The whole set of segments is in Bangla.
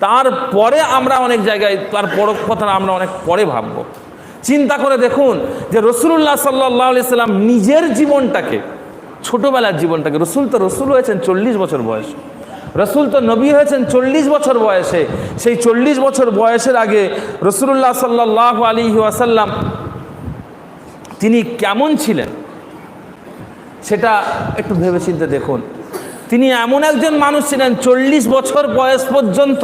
তারপরে আমরা অনেক জায়গায়, তার বড় কথা আমরা অনেক পরে ভাবব। চিন্তা করে দেখুন যে রসুল্লাহ সাল্লাহ সাল্লাম নিজের জীবনটাকে, ছোটবেলার জীবনটাকে, রসুল তো রসুল হয়েছেন চল্লিশ বছর বয়সে। রসুল তো নবী হয়েছেন চল্লিশ বছর বয়সে। সেই চল্লিশ বছর বয়সের আগে রসুল্লাহ সাল্লাহ আলী ওয়াসাল্লাম তিনি কেমন ছিলেন? সেটা একটু ভেবেচিন্তে দেখুন। তিনি এমন একজন মানুষ ছিলেন, চল্লিশ বছর বয়স পর্যন্ত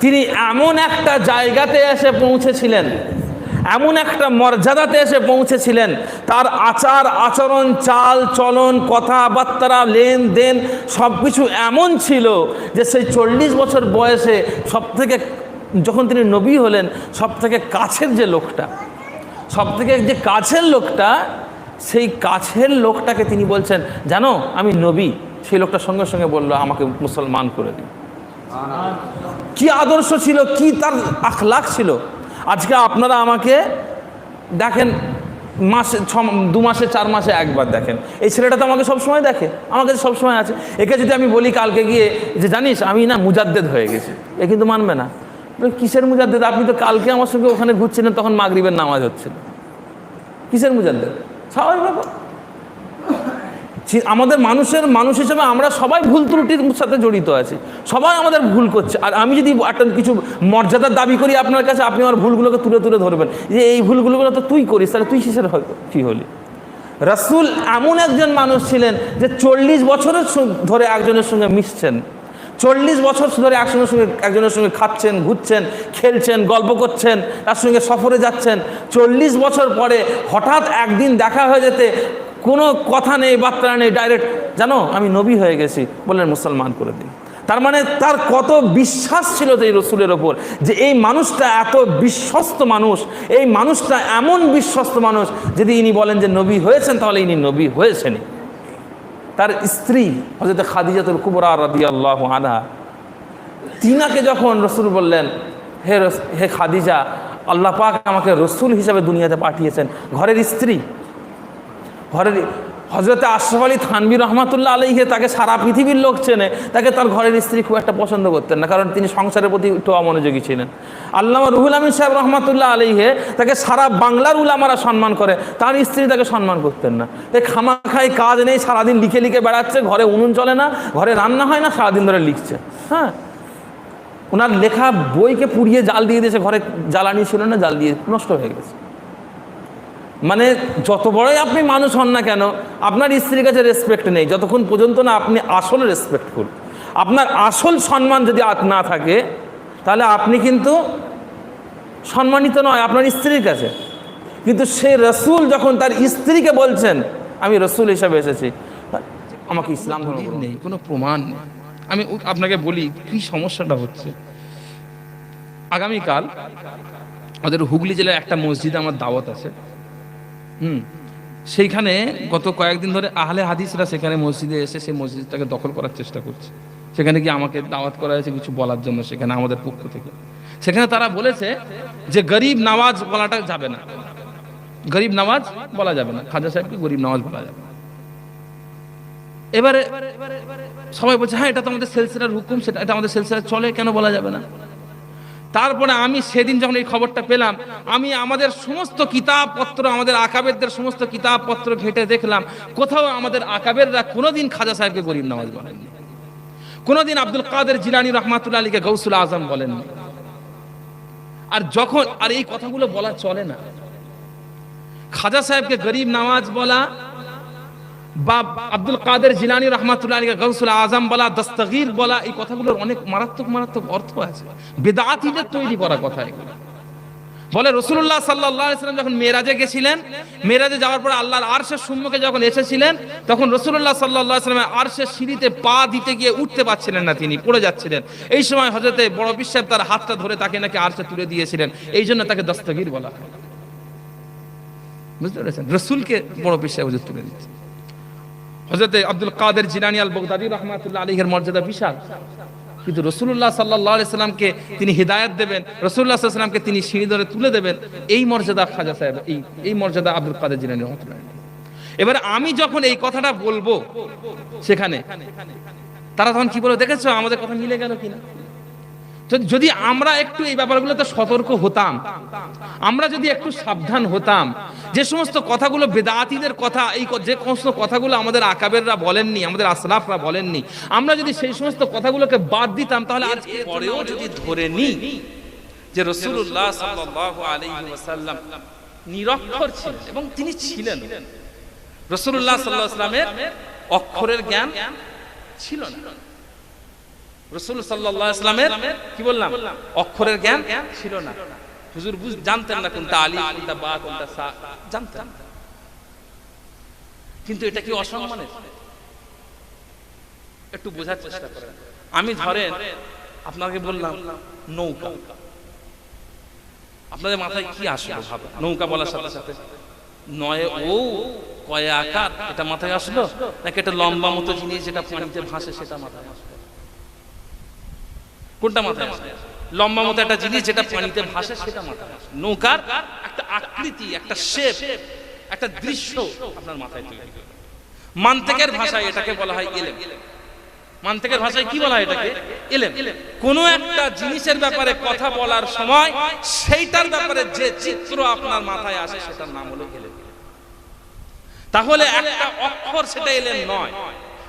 তিনি এমন একটা জায়গাতে এসে পৌঁছেছিলেন, এমন একটা মর্যাদাতে এসে পৌঁছেছিলেন। তার আচার, আচরণ, চাল, চলন, কথাবার্তা, লেনদেন সব কিছু এমন ছিল যে সেই চল্লিশ বছর বয়সে সব থেকে যখন তিনি নবী হলেন সব থেকে কাছের যে লোকটা সব থেকে যে কাছের লোকটা, সেই কাছের লোকটাকে তিনি বলছেন, জানো, আমি নবী। সেই লোকটা সঙ্গে সঙ্গে বলল, আমাকে মুসলমান করে দিন। কি আদর্শ ছিল, কি তার আখলাখ ছিল? আজকে আপনারা আমাকে দেখেন, মাসে ছ, দু মাসে, চার মাসে একবার দেখেন। এই ছেলেটা তো আমাকে সবসময় দেখে আমার কাছে সবসময় আছে। একে যদি আমি বলি কালকে গিয়ে যে, জানিস, আমি না মুজাদ্দেদ হয়ে গেছি। এ কিন্তু মানবে না। কিসের মুজাদ্দেদ? আপনি তো কালকে আমার সঙ্গে ওখানে ঘুরছিলেন, তখন মাগরিবের নামাজ হচ্ছিল। কিসের মুজাদ্দেদ? স্বাভাবিক ব্যাপার। আমাদের মানুষের মানুষ হিসেবে আমরা সবাই ভুল ত্রুটির সাথে জড়িত আছি। সবাই আমাদের ভুল করছে। আর আমি যদি একটা কিছু মর্যাদার দাবি করি আপনার কাছে, আপনি আমার ভুলগুলোকে তুলে তুলে ধরবেন। যে এই ভুলগুলো তো তুই করিস, তাহলে তুই কিসের হয় কি হলি? রাসূল এমন একজন মানুষ ছিলেন যে চল্লিশ বছরের ধরে একজনের সঙ্গে মিশছেন। চল্লিশ বছর ধরে একসঙ্গে সঙ্গে একজনের সঙ্গে খাচ্ছেন, ঘুরছেন, খেলছেন, গল্প করছেন, তার সঙ্গে সফরে যাচ্ছেন। চল্লিশ বছর পরে হঠাৎ একদিন দেখা হয়ে যেতে কোনো কথা নেই, বার্তা নেই ডাইরেক্ট জানো, আমি নবী হয়ে গেছি বললেন মুসলমান করে দিন তার মানে তার কত বিশ্বাস ছিল এই রসুলের ওপর, যে এই মানুষটা এত বিশ্বস্ত মানুষ, এই মানুষটা এমন বিশ্বস্ত মানুষ, যদি ইনি বলেন যে নবী হয়েছেন, তাহলে ইনি নবী হয়েছেন তার স্ত্রী হজরত খাদিজাতুল কুবরা রাদি আল্লাহ আনহা, তিনাকে যখন রসুল বললেন, হে হে খাদিজা, আল্লাহ পাক আমাকে রসুল হিসাবে দুনিয়াতে পাঠিয়েছেন, ঘরের স্ত্রী। ঘরের হজরতে আশরাফ আলী থানবী রহমাতুল্লাহ আলহিকে তাকে সারা পৃথিবীর লোক চেনে। তাকে তার ঘরের স্ত্রী খুব একটা পছন্দ করতেন না, কারণ তিনি সংসারের প্রতি একটু অমনোযোগী ছিলেন। আল্লামা রুহুল আমিন সাহেব রহমাতুল্লাহ আলহে তাকে সারা বাংলার উলামারা সম্মান করে, তার স্ত্রী তাকে সম্মান করতেন না। তাই খামাখাই কাজ নেই, সারাদিন লিখে লিখে বেড়াচ্ছে, ঘরে উনুন চলে না, ঘরে রান্না হয় না, সারাদিন ধরে লিখছে। হ্যাঁ? ওনার লেখা বইকে পুড়িয়ে জাল দিয়ে দিয়েছে, ঘরে জ্বালানি ছিল না, জাল দিয়ে নষ্ট হয়ে গেছে। মানে যত বড়ই আপনি মানুষ হন না কেন আপনার স্ত্রীর কাছে রেসপেক্ট নেই। যতক্ষণ পর্যন্ত না আপনি আসল রেসপেক্ট করুন। আপনার আসল সম্মান যদি না থাকে তাহলে আপনি কিন্তু সম্মানিত নয় আপনার স্ত্রীর কাছে। কিন্তু সে রসুল যখন তার স্ত্রীকে বলছেন আমি রসুল হিসাবে এসেছি। আমাকে ইসলাম ধর্ম নেই কোনো প্রমাণ নেই। আমি আপনাকে বলি কি সমস্যাটা হচ্ছে? আগামীকাল আমাদের হুগলি জেলায় একটা মসজিদে আমার দাওয়াত আছে। হুম। সেইখানে গত কয়েকদিন ধরে আহলে হাদিসরা সেখানে মসজিদে এসে সেই মসজিদটাকে দখল করার চেষ্টা করছে। সেখানে গিয়ে আমাকে দাওয়াত করা হয়েছে কিছু বলার জন্য সেখানে আমাদের পক্ষ থেকে। সেখানে তারা বলেছে যে গরিব নামাজ বলাটা যাবে না। গরিব নামাজ বলা যাবে না। খাজা সাহেবকে গরিব নামাজ বলা যাবে না। এবারে সবাই বলছে হ্যাঁ এটা তো আমাদের সেলসিলার হুকুম, সেটা, এটা আমাদের সেলসিলার চলে, কেন বলা যাবে না? তারপরে আমি সেদিন যখন এই খবরটা পেলাম, আমি আমাদের সমস্ত কিতাবপত্র, আমাদের আকাবেরদের সমস্ত কিতাবপত্র ঘেটে দেখলাম, কোথাও আমাদের আকাবেররা কোনোদিন খাজা সাহেবকে গরিব নামাজ বলেননি। কোনোদিন আব্দুল কাদের জিলানি রহমাতুল্লাহ আলীকে গৌসুল আজম বলেননি। আর যখন, আর এই কথাগুলো বলা চলে না। খাজা সাহেবকে গরিব নামাজ বলা বা আব্দুল কাদের জিলানি রহমাতুল্লাহ গৌসুল আজম বলা, দস্তগীর বলা, এই কথাগুলোর অনেক মারাত্মক মারাত্মক অর্থ আছে। বেদাতিদের তৈরি করা কথা এগুলো। বলে রসুল্লাহ সাল্লাহ সাল্লাম যখন মেরাজে গেছিলেন মেরাজে যাওয়ার পরে আল্লাহর আরশের সম্মুখে যখন এসেছিলেন, তখন রসুল্লাহ সাল্লাহ সাল্লামের আরশের সিঁড়িতে পা দিতে গিয়ে উঠতে পারছিলেন না তিনি, পড়ে যাচ্ছিলেন। এই সময় হজরতে বড় বিশ্বাস তার হাতটা ধরে তাকে নাকি আরশে তুলে দিয়েছিলেন, এই জন্য তাকে দস্তগীর বলা হয়। বুঝতে পেরেছেন? রসুলকে বড় বিশ্বাস তুলে দিচ্ছে। হজরতে Abdul Qadir Jilani al Baghdadi রহমাতুল্লাহ আলীহের মর্যাদা বিশাল। কিন্তু রসুল্লাহ সাল্লাহ সাল্লামকে তিনি হৃদায়ত দেবেন রসুল্লাহ সাল্লামকে তিনি সিঁড়ি ধরে তুলে দেবেন, এই মর্যাদা খাজা সাহেব, এই এই মর্যাদা আব্দুল কাদের জিলানি রহমতুল্লাহ এবার আমি যখন এই কথাটা বলব সেখানে, তারা তখন কি বলে দেখেছ, আমাদের কথা মিলে গেল কিনা? যদি- যদি আমরা একটু এই ব্যাপারগুলোতে সতর্ক হতাম আমরা যদি একটু সাবধান হতাম যে সমস্ত কথাগুলো বেদাতিদের কথা এই যে সমস্ত কথাগুলো আমাদের আকাবেররা বলেননি আমাদের আসলাফরা বলেননি আমরা যদি সেই সমস্ত কথাগুলোকে বাদ দিতাম তাহলে আজ পরেও যদি ধরে নিই যে রসুল্লাহ আলাইহি ওয়াসাল্লাম নিরক্ষর ছিলেন এবং তিনি ছিলেন রসুল্লাহ সাল্লাহ সাল্লামের অক্ষরের জ্ঞান ছিল না। রসুল সাল্লাহ ইসলামের কি বললাম? অক্ষরের জ্ঞান ছিল না। হুজুর বুঝ জানতেন না কোনটা আলী কোনটা বা, কোনটা সা। জানতেন। কিন্তু এটা কি অসম্মানের? একটু বোঝার চেষ্টা করেন। আমি ধরেন, আপনাকে বললাম নৌকা। আপনাদের মাথায় কি আসলো ভাবে? নৌকা বলার সাথে সাথে। নয় ও কয়ে আকার, এটা মাথায় আসলো? নাকি একটা লম্বা মতো জিনিস যেটা পানিতে ভাসে সেটা মাথায় আসলো? কোনটা মাথায় আসলো লম্বা মতো একটা জিনিস যেটা পানিতে ভাসে, সেটা মাথায় আসলো নৌকার একটা আকৃতি, একটা শেপ একটা দৃশ্য আপনার মাথায় তৈরি। মান্তেকের ভাষায় এটাকে বলা হয় এলেম। মান্তেকের ভাষায় কি বলা হয় এটাকে? এলেম। কোন একটা জিনিসের ব্যাপারে কথা বলার সময় সেইটার ব্যাপারে যে চিত্র আপনার মাথায় আসে, সেটার নাম হলো এলেম। তাহলে একটা অক্ষর সেটা এলেম নয়।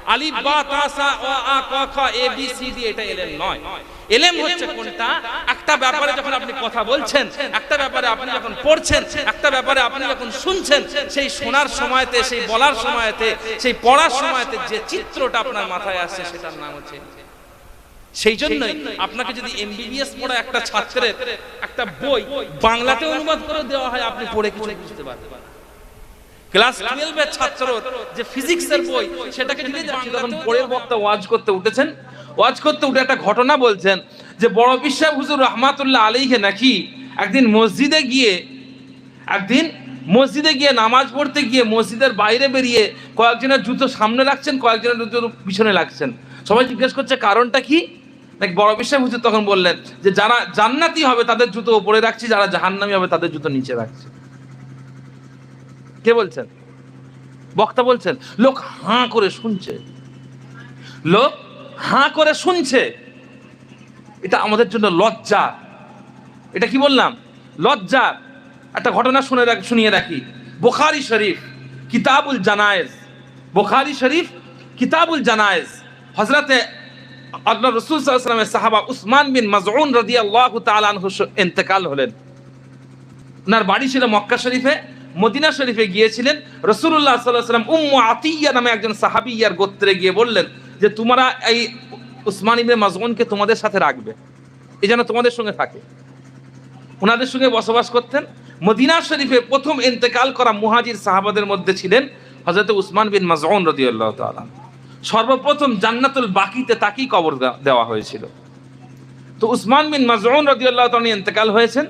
আলিফ বা তা সা ও আ ক খ এ বি সি ডি এটা এলেম নয়। এলেম হচ্ছে কোনটা? একটা ব্যাপারে যখন আপনি কথা বলছেন একটা ব্যাপারে আপনি যখন পড়ছেন একটা ব্যাপারে আপনি যখন শুনছেন সেই শোনার সময়তে সেই বলার সময়তে সেই পড়ার সময়তে যে চিত্রটা আপনার মাথায় আসছে সেটার নাম হচ্ছে সেই জন্যই আপনাকে যদি এমবিবিএস পড়া একটা ছাত্রের একটা বই বাংলাতে অনুবাদ করে দেওয়া হয় আপনি পড়ে কিছু বুঝতে পারবেন ক্লাস টুয়েলভের ছাত্র যে ফিজিক্সের বই সেটাকে যদি তখন পরের বক্তা ওয়াজ করতে উঠেছেন ওয়াজ করতে উঠে একটা ঘটনা বলছেন যে বড় বিশ্বাস হুজুর রহমাতুল্লাহ আলীকে নাকি একদিন মসজিদে গিয়ে একদিন মসজিদে গিয়ে নামাজ পড়তে গিয়ে মসজিদের বাইরে বেরিয়ে কয়েকজনের জুতো সামনে রাখছেন কয়েকজনের জুতো পিছনে রাখছেন। সবাই জিজ্ঞেস করছে কারণটা কি? নাকি বড় বিশ্বাস হুজুর তখন বললেন যে যারা জান্নাতি হবে তাদের জুতো উপরে রাখছি যারা জাহান্নামি হবে তাদের জুতো নিচে রাখছি। কে বলছেন? বক্তা বলছেন, লোক হাঁ করে শুনছে। লোক হাঁ করে শুনছে। এটা আমাদের জন্য লজ্জা। এটা কি বললাম? লজ্জা। একটা ঘটনা শুনে শুনিয়ে রাখি। বোখারি শরীফ, কিতাবুল জানায়েজ। বোখারি শরীফ, কিতাবুল জানায়েজ। হজরতে আল্লাহ রসুল সাল্লামের সাহাবা উসমান বিন মাজউন রাদিয়াল্লাহু তাআলা আনহু ইন্তেকাল হলেন। ওনার বাড়ি ছিল মক্কা শরীফে। মদিনা শরীফে গিয়েছিলেন রসুল্লাহ সাল্লাহ সাল্লাম উম্মু আতিয়া নামে একজন সাহাবিয়ার গোত্রে গিয়ে বললেন যে, তোমরা এই উসমান ইবনে মাজগুনকে তোমাদের সাথে রাখবে, এই যেন তোমাদের সঙ্গে থাকে। ওনাদের সঙ্গে বসবাস করতেন। মদিনা শরীফে প্রথম ইন্তেকাল করা মুহাজির সাহাবাদের মধ্যে ছিলেন হজরত উসমান বিন মাজউন রাদিয়াল্লাহু তাআলা। সর্বপ্রথম জান্নাতুল বাকিতে তাকেই কবর দেওয়া- হয়েছিল। তো উসমান বিন মাজউন রাদিয়াল্লাহু তাআলা ইন্তেকাল হয়েছেন।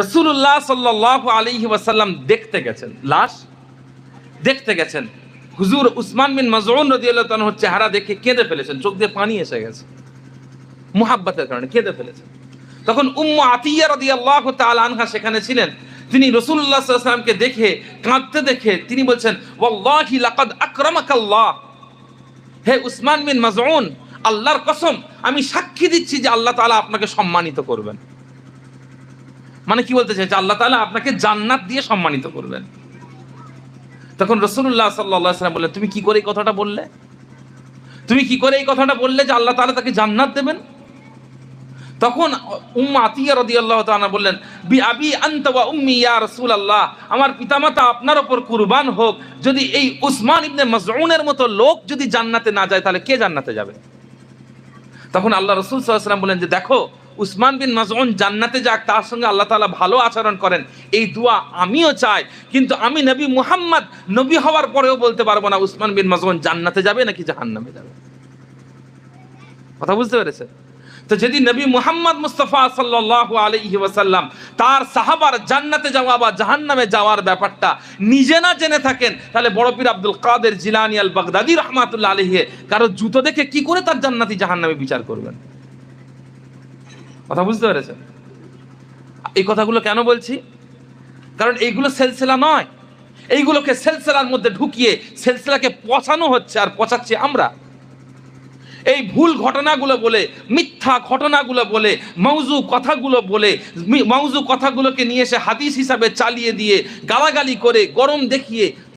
রসুল্লাহ সাল্লাহ আলাইহি ওয়াসাল্লাম দেখতে গেছেন। লাশ দেখতে গেছেন। হুজুর উসমান বিন মাজউন রাদিয়াল্লাহু তাআলা চেহারা দেখে কেঁদে ফেলেছেন, চোখ দিয়ে পানি এসে গেছে। মুহাব্বতের কারণে কেঁদে ফেলেছেন। তখন উম্মু আতিয়া রাদিয়াল্লাহু তাআলা আনহা সেখানে ছিলেন। তিনি আলাইহি ওয়াসাল্লামকে দেখে, কাঁদতে দেখে তিনি বলছেন, ওয়াল্লাহি লাকাদ আকরামাকাল্লাহ। হে উসমান বিন মাজউন আল্লাহর কসম, আমি সাক্ষী দিচ্ছি যে আল্লাহ তাআলা আপনাকে সম্মানিত করবেন। মানে কি বলতে চাইছে আল্লাহ তাআলা আপনাকে জান্নাত দিয়ে সম্মানিত করবেন। তখন রসুল্লাহ সাল্লাহ সাল্লাম বললেন, তুমি কি করে এই কথাটা বললে? তুমি কি করে এই কথাটা বললে যে আল্লাহ তাআলা তাকে জান্নাত দেবেন? তখন উম্মা আতিয়া রাদিয়াল্লাহু তাআলা বললেন, বি আবি আনতা ওয়া উম্মি ইয়া রাসূলুল্লাহ, আমার পিতামাতা আপনার ওপর কুরবান হোক, যদি এই উসমান ইবনে মাজউনের মতো লোক যদি জান্নাতে না যায়, তাহলে কে জান্নাতে যাবে? তখন আল্লাহ রসুল সাল্লাহ সাল্লাম বলেন যে, দেখো উসমান বিন মাজউন জান্নাতে যাক, তার সঙ্গে আল্লাহ তাআলা ভালো আচরণ করেন, এই দোয়া আমিও চাই। কিন্তু আমি নবী মুহাম্মদ, নবী হওয়ার পরেও বলতে পারব না উসমান বিন মাজউন জান্নাতে যাবে নাকি জাহান্নামে যাবে। কথা বুঝতে পেরেছে তো যদি নবী মুহাম্মদ মুস্তফা সাল্লাল্লাহু আলাইহি ওয়াসাল্লাম তার সাহাবার জান্নাতে যাওয়া বা জাহান্নামে যাওয়ার ব্যাপারটা নিজে না জেনে থাকেন, তাহলে বড় পীর আব্দুল কাদের জিলানি আল বাগদাদি রহমাতুল্লাহ আলাইহি, কারও জুতো দেখে কি করে তার জান্নাতি জাহান্নামে বিচার করবেন? কথা বুঝতে পেরেছেন? এই কথাগুলো কেন বলছি? কারণ এইগুলো সেলসেলা নয়। এইগুলোকে সেলসেলার মধ্যে ঢুকিয়ে সেলসেলাকে পচানো হচ্ছে আর পচাচ্ছি আমরা। এই ভুল ঘটনাগুলো বলে, মিথ্যা ঘটনাগুলো বলে, মৌজু কথাগুলো বলে মৌজু কথাগুলোকে নিয়ে এসে হাদিস হিসাবে চালিয়ে দিয়ে গালাগালি করে, গরম দেখিয়ে